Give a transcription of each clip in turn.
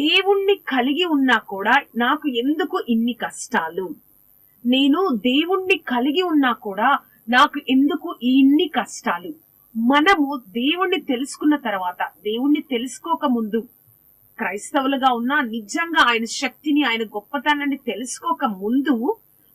దేవుణ్ణి కలిగి ఉన్నా కూడా నాకు ఎందుకు ఇన్ని కష్టాలు? నేను దేవుణ్ణి కలిగి ఉన్నా కూడా నాకు ఎందుకు ఇన్ని కష్టాలు? మనము దేవుణ్ణి తెలుసుకున్న తర్వాత దేవుణ్ణి తెలుసుకోక ముందు క్రైస్తవులుగా ఉన్నా నిజంగా ఆయన శక్తిని ఆయన గొప్పతనాన్ని తెలుసుకోక ముందు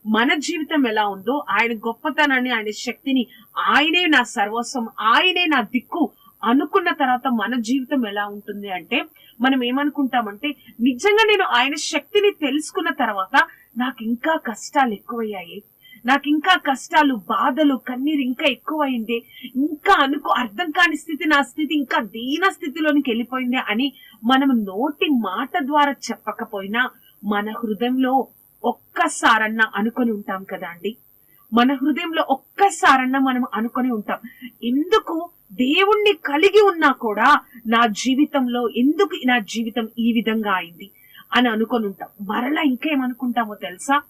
మన జీవితం ఎలా ఉందో ఆయన గొప్పతనాన్ని ఆయన శక్తిని ఆయనే నా సర్వస్వం ఆయనే నా దిక్కు అనుకున్న తర్వాత మన జీవితం ఎలా ఉంటుంది అంటే మనం ఏమనుకుంటామంటే నిజంగా నేను ఆయన శక్తిని తెలుసుకున్న తర్వాత నాకు ఇంకా కష్టాలు ఎక్కువయ్యాయి. నాకు ఇంకా కష్టాలు బాధలు కన్నీరు ఇంకా ఎక్కువైంది. ఇంకా అనుకో అర్థం కాని స్థితి నా స్థితి ఇంకా దీన స్థితిలోనికి వెళ్ళిపోయింది అని మనం నోటి మాట ద్వారా చెప్పకపోయినా మన హృదయంలో ఒక్కసారన్నా అనుకొని ఉంటాం కదా అండి. మన హృదయంలో ఒక్కసారన్నా మనం అనుకొని ఉంటాం. ఎందుకు దేవుణ్ణి కలిగి ఉన్నా కూడా నా జీవితంలో ఎందుకు నా జీవితం ఈ విధంగా అయింది అని అనుకొని ఉంటాం. మరలా ఇంకేమనుకుంటామో తెలుసా?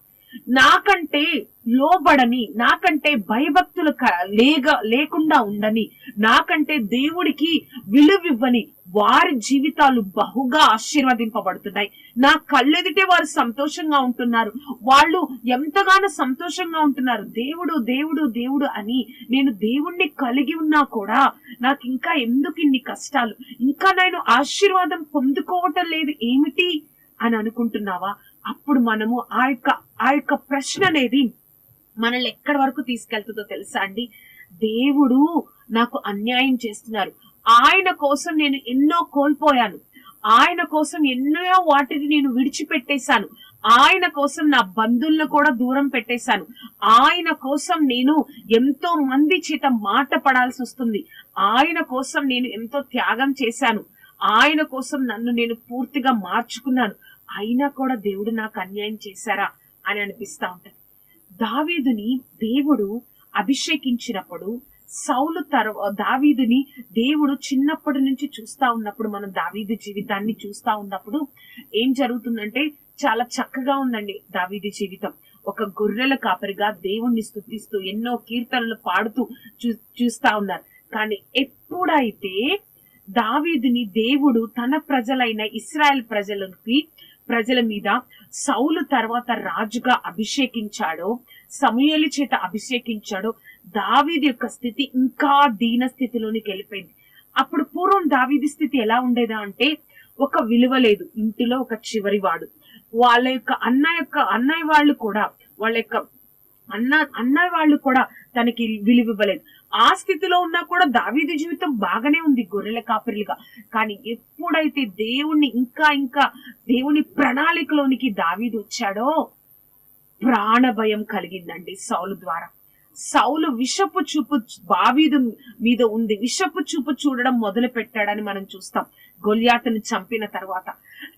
నాకంటే లోబడని నాకంటే భయభక్తులు లేగ లేకుండా ఉండని నాకంటే దేవుడికి విలువివ్వని వారి జీవితాలు బహుగా ఆశీర్వదింపబడుతున్నాయి. నా కళ్ళెదిటే వారు సంతోషంగా ఉంటున్నారు. వాళ్ళు ఎంతగానో సంతోషంగా ఉంటున్నారు. దేవుడు దేవుడు దేవుడు అని నేను దేవుణ్ణి కలిగి ఉన్నా కూడా నాకు ఇంకా ఎందుకు ఇన్ని కష్టాలు? ఇంకా నేను ఆశీర్వాదం పొందుకోవటం లేదు ఏమిటి? అని అనుకుంటున్నావా? అప్పుడు మనము ఆ యొక్క ఆ యొక్క ప్రశ్న అనేది మనల్ని ఎక్కడి వరకు తీసుకెళ్తుందో తెలుసా అండి? దేవుడు నాకు అన్యాయం చేస్తున్నారు. ఆయన కోసం నేను ఎన్నో కోల్పోయాను. ఆయన కోసం ఎన్నో వాటిని నేను విడిచిపెట్టేశాను. ఆయన కోసం నా బంధువులను కూడా దూరం పెట్టేశాను. ఆయన కోసం నేను ఎంతో మంది చేత మాట పడాల్సి వస్తుంది. ఆయన కోసం నేను ఎంతో త్యాగం చేశాను. ఆయన కోసం నన్ను నేను పూర్తిగా మార్చుకున్నాను. అయినా కూడా దేవుడు నాకు అన్యాయం చేశారా అని అనిపిస్తా ఉంటది. దావీదుని దేవుడు అభిషేకించినప్పుడు సౌలు తర్వా దావీదుని దేవుడు చిన్నప్పటి నుంచి చూస్తా ఉన్నప్పుడు మనం దావీదు జీవితాన్ని చూస్తా ఉన్నప్పుడు ఏం జరుగుతుందంటే చాలా చక్కగా ఉందండి దావీదు జీవితం. ఒక గొర్రెల కాపరిగా దేవుణ్ణి స్థుతిస్తూ ఎన్నో కీర్తనలు పాడుతూ చూ చూస్తా ఉన్నారు. కానీ ఎప్పుడైతే దావీదుని దేవుడు తన ప్రజలైన ఇస్రాయెల్ ప్రజలకి ప్రజల మీద సౌలు తర్వాత రాజుగా అభిషేకించాడో సమయలు చేత అభిషేకించాడో దావీది యొక్క స్థితి ఇంకా దీన స్థితిలోనికి వెళ్ళిపోయింది. అప్పుడు పూర్వం దావీది స్థితి ఎలా ఉండేదా అంటే ఒక విలువ లేదు ఇంటిలో ఒక చివరి వాడు. వాళ్ళ యొక్క అన్న యొక్క అన్నయ్య వాళ్ళు కూడా వాళ్ళ యొక్క అన్న అన్నయ్య వాళ్ళు కూడా తనకి విలువ ఇవ్వలేదు ఆ స్థితిలో ఉన్నా కూడా దావీదు జీవితం బాగానే ఉంది గొర్రెల కాపరిలుగా. కానీ ఎప్పుడైతే దేవుణ్ణి ఇంకా ఇంకా దేవుని ప్రణాళికలోనికి దావీదు వచ్చాడో ప్రాణ భయం కలిగిందండి సౌలు ద్వారా. సౌలు విషపు చూపు బావీదు మీద ఉంది. విషపు చూపు చూడడం మొదలు పెట్టాడని మనం చూస్తాం. గొలియాతను చంపిన తర్వాత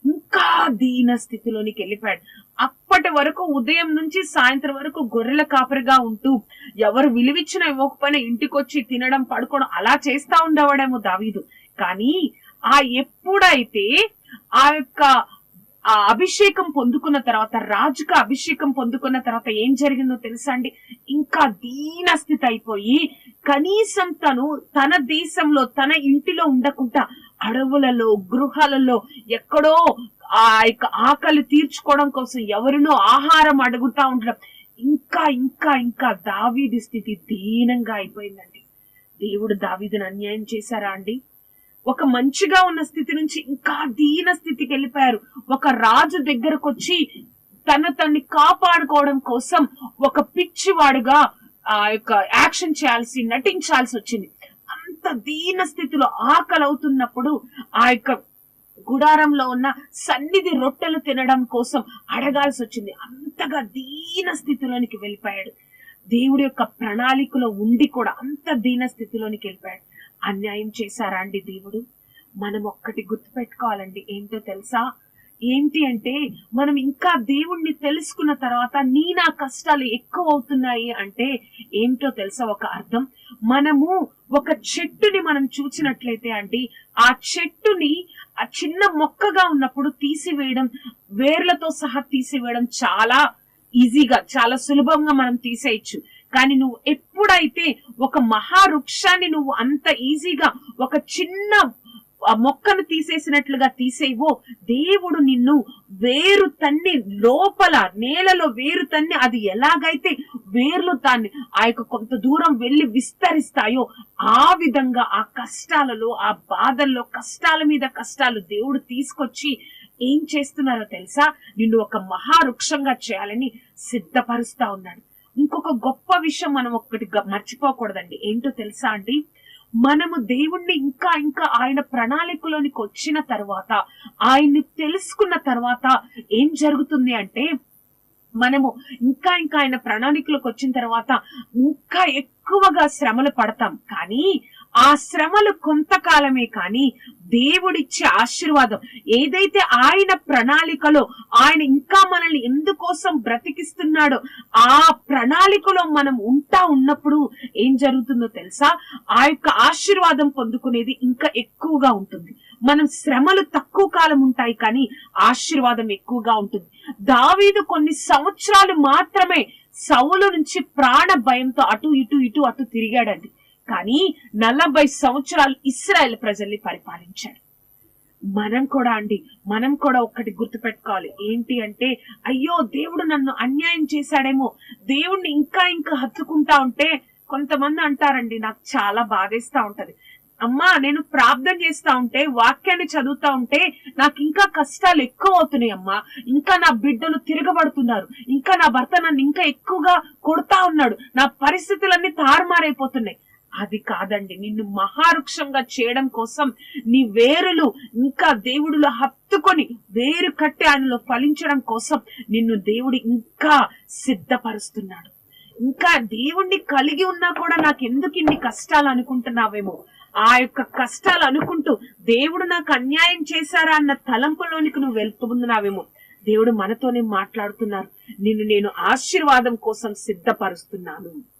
ఇంకా దీన స్థితిలోనికి వెళ్ళిపోయాడు. అప్పటి వరకు ఉదయం నుంచి సాయంత్రం వరకు గొర్రెల కాపరిగా ఉంటూ ఎవరు విలువిచ్చిన ఇవ్వకపోయినా ఇంటికొచ్చి తినడం పడుకోవడం అలా చేస్తా ఉండేవాడేమో దావీదు. కానీ ఆ ఎప్పుడైతే ఆ యొక్క ఆ అభిషేకం పొందుకున్న తర్వాత రాజుగా అభిషేకం పొందుకున్న తర్వాత ఏం జరిగిందో తెలుసా అండి? ఇంకా దీనస్థితి అయిపోయి కనీసం తను తన దేశంలో తన ఇంటిలో ఉండకుండా అడవులలో గృహాలలో ఎక్కడో ఆ యొక్క ఆకలి తీర్చుకోవడం కోసం ఎవరినో ఆహారం అడుగుతా ఉండడం ఇంకా ఇంకా ఇంకా దావీది స్థితి దీనంగా అయిపోయిందండి. దేవుడు దావీదును అన్యాయం చేశారా అండి? ఒక మంచిగా ఉన్న స్థితి నుంచి ఇంకా దీన స్థితికి వెళ్ళిపోయారు. ఒక రాజు దగ్గరకు వచ్చి తన తన్ని కాపాడుకోవడం కోసం ఒక పిచ్చివాడుగా ఆ యొక్క యాక్షన్ చేయాల్సి నటించాల్సి వచ్చింది. అంత దీన స్థితిలో ఆకలి అవుతున్నప్పుడు ఆ యొక్క గుడారంలో ఉన్న సన్నిధి రొట్టెలు తినడం కోసం అడగాల్సి వచ్చింది. అంతగా దీన స్థితిలోనికి వెళ్ళిపోయాడు. దేవుడి యొక్క ప్రణాళికలో ఉండి కూడా అంత దీన స్థితిలోనికి వెళ్ళిపోయాడు. అన్యాయం చేశారా అండి దేవుడు? మనం ఒక్కటి గుర్తుపెట్టుకోవాలండి. ఏంటో తెలుసా? ఏంటి అంటే మనం ఇంకా దేవుణ్ణి తెలుసుకున్న తర్వాత నీ నా కష్టాలు ఎక్కువ అవుతున్నాయి అంటే ఏంటో తెలుసా ఒక అర్థం? మనము ఒక చెట్టుని మనం చూసినట్లయితే అండి ఆ చెట్టుని ఆ చిన్న మొక్కగా ఉన్నప్పుడు తీసివేయడం వేర్లతో సహా తీసివేయడం చాలా ఈజీగా చాలా సులభంగా మనం తీసేయచ్చు. కానీ నువ్వు ఎప్పుడైతే ఒక మహావృక్షాన్ని నువ్వు అంత ఈజీగా ఒక చిన్న మొక్కను తీసేసినట్లుగా తీసేవో దేవుడు నిన్ను వేరు తన్ని లోపల నేలలో వేరు తన్ని అది ఎలాగైతే వేర్లు దాన్ని ఆ యొక్క కొంత దూరం వెళ్ళి విస్తరిస్తాయో ఆ విధంగా ఆ కష్టాలలో ఆ బాధల్లో కష్టాల మీద కష్టాలు దేవుడు తీసుకొచ్చి ఏం చేస్తున్నారో తెలుసా? నిన్ను ఒక మహావృక్షంగా చేయాలని సిద్ధపరుస్తా ఉన్నాడు. ఇంకొక గొప్ప విషయం మనం ఒక్కటి మర్చిపోకూడదండి. ఏంటో తెలుసా అండి? మనము దేవుణ్ణి ఇంకా ఇంకా ఆయన ప్రణాళికలోనికి వచ్చిన తర్వాత ఆయన్ని తెలుసుకున్న తర్వాత ఏం జరుగుతుంది అంటే మనము ఇంకా ఇంకా ఆయన ప్రణాళికలకు వచ్చిన తర్వాత ఇంకా ఎక్కువగా శ్రమలు పడతాం. కానీ ఆ శ్రమలు కొంతకాలమే కానీ దేవుడిచ్చే ఆశీర్వాదం ఏదైతే ఆయన ప్రణాళికలో ఆయన ఇంకా మనల్ని ఎందుకోసం బ్రతికిస్తున్నాడో ఆ ప్రణాళికలో మనం ఉంటా ఉన్నప్పుడు ఏం జరుగుతుందో తెలుసా? ఆ యొక్క ఆశీర్వాదం పొందుకునేది ఇంకా ఎక్కువగా ఉంటుంది. మనం శ్రమలు తక్కువ కాలం ఉంటాయి కానీ ఆశీర్వాదం ఎక్కువగా ఉంటుంది. దావీదు కొన్ని సంవత్సరాలు మాత్రమే సౌలు నుంచి ప్రాణ భయంతో అటు ఇటు ఇటు అటు తిరిగాడండి. కానీ నలభై సంవత్సరాలు ఇస్రాయెల్ ప్రజల్ని పరిపాలించాడు. మనం కూడా అండి మనం కూడా ఒక్కటి గుర్తుపెట్టుకోవాలి. ఏంటి అంటే అయ్యో దేవుడు నన్ను అన్యాయం చేశాడేమో. దేవుణ్ణి ఇంకా ఇంకా హత్తుకుంటా ఉంటే కొంతమంది అంటారండి నాకు చాలా బాధేస్తా ఉంటది. అమ్మా నేను ప్రార్థన చేస్తా ఉంటే వాక్యాన్ని చదువుతా ఉంటే నాకు ఇంకా కష్టాలు ఎక్కువ అవుతున్నాయి అమ్మా. ఇంకా నా బిడ్డలు తిరగబడుతున్నారు. ఇంకా నా భర్త నన్ను ఇంకా ఎక్కువగా కొడతా ఉన్నాడు. నా పరిస్థితులన్నీ తారుమారైపోతున్నాయి. అది కాదండి. నిన్ను మహావృక్షంగా చేయడం కోసం నీ వేరులు ఇంకా దేవుడిలో హత్తుకొని వేరు కట్టి ఆయనలో ఫలించడం కోసం నిన్ను దేవుడు ఇంకా సిద్ధపరుస్తున్నాడు. ఇంకా దేవుణ్ణి కలిగి ఉన్నా కూడా నాకు ఎందుకు ఇన్ని కష్టాలు అనుకుంటున్నావేమో? ఆ యొక్క కష్టాలు అనుకుంటూ దేవుడు నాకు అన్యాయం చేశారా అన్న తలంపులోనికి నువ్వు వెళ్తున్నావేమో దేవుడు మనతోనే మాట్లాడుతున్నారు. నిన్ను నేను ఆశీర్వాదం కోసం సిద్ధపరుస్తున్నాను.